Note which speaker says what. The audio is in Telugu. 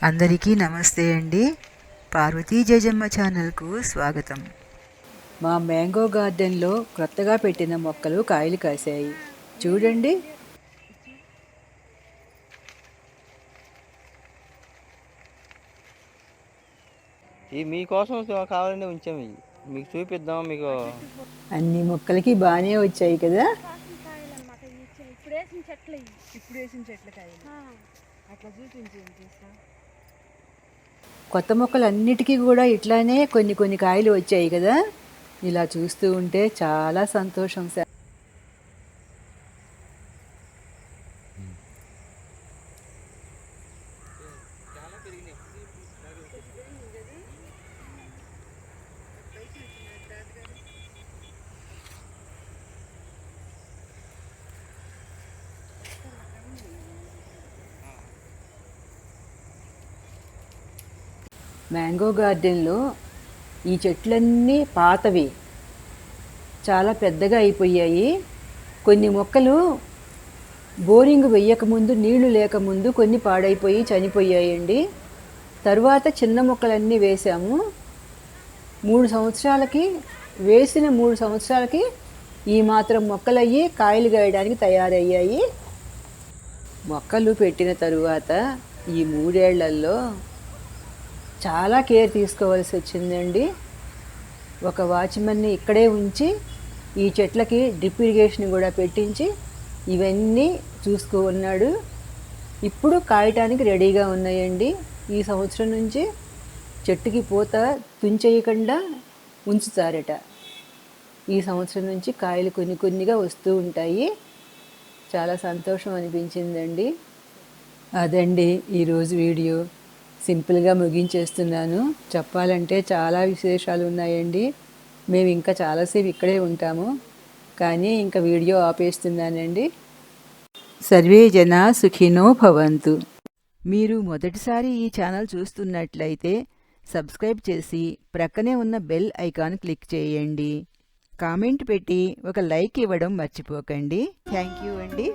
Speaker 1: అందరికీ నమస్తే అండి. పార్వతీ జయజమ్మ ఛానల్కు స్వాగతం.
Speaker 2: మా మ్యాంగో గార్డెన్లో కొత్తగా పెట్టిన మొక్కలు కాయలు కాసాయి చూడండి.
Speaker 3: ఇవి మీకోసం కావాలంటే ఉంచాము ఇవి మీకు చూపిద్దాం మీకు.
Speaker 2: అన్ని మొక్కలకి బాగానే వచ్చాయి కదా?
Speaker 4: ఇప్పుడు వేసిన చెట్లు ఇవి.
Speaker 2: ఇప్పుడు వేసిన చెట్ల కాయలు. అట్లా చూపించి కొత్త మొక్కలు అన్నిటికీ కూడా ఇట్లానే కొన్ని కొన్ని కాయలు వచ్చాయి కదా. ఇలా చూస్తూ ఉంటే చాలా సంతోషం సార్. మ్యాంగో గార్డెన్లో ఈ చెట్లన్నీ పాతవి. చాలా పెద్దగా అయిపోయాయి. కొన్ని మొక్కలు బోరింగ్ వెయ్యకముందు నీళ్ళు లేకముందు కొన్ని పాడైపోయి చనిపోయాయండి. తర్వాత చిన్న మొక్కలన్నీ వేసాము మూడు సంవత్సరాలకి వేసిన మూడు సంవత్సరాలకి ఈ మాత్రం మొక్కలయ్యి కాయలు గాయడానికి తయారయ్యాయి. మొక్కలు పెట్టిన తరువాత ఈ మూడేళ్ళలో చాలా కేర్ తీసుకోవాల్సి వచ్చిందండి. ఒక వాచ్మెన్ని ఇక్కడే ఉంచి ఈ చెట్లకి డ్రిప్ ఇరిగేషన్ కూడా పెట్టించి ఇవన్నీ చూసుకున్నాడు ఇప్పుడు కాయటానికి రెడీగా ఉన్నాయండి. ఈ సంవత్సరం నుంచి చెట్టుకి పూత తుంచేయకుండా ఉంచుతారట. ఈ సంవత్సరం నుంచి కాయలు కొన్ని కొన్నిగా వస్తూ ఉంటాయి. చాలా సంతోషం అనిపించిందండి. అదండి ఈరోజు వీడియో. సింపుల్గా ముగించేస్తున్నాను. చెప్పాలంటే చాలా విశేషాలు ఉన్నాయండి. మేము ఇంకా చాలాసేపు ఇక్కడే ఉంటాము. కానీ ఇంకా వీడియో ఆపేస్తున్నానండి. సర్వే జన సుఖినో భవంతు. మీరు మొదటిసారి ఈ ఛానల్ చూస్తున్నట్లయితే సబ్స్క్రైబ్ చేసి ప్రక్కనే ఉన్న బెల్ ఐకాన్ క్లిక్ చేయండి. కామెంట్ పెట్టి ఒక లైక్ ఇవ్వడం మర్చిపోకండి. థ్యాంక్ యూ అండి.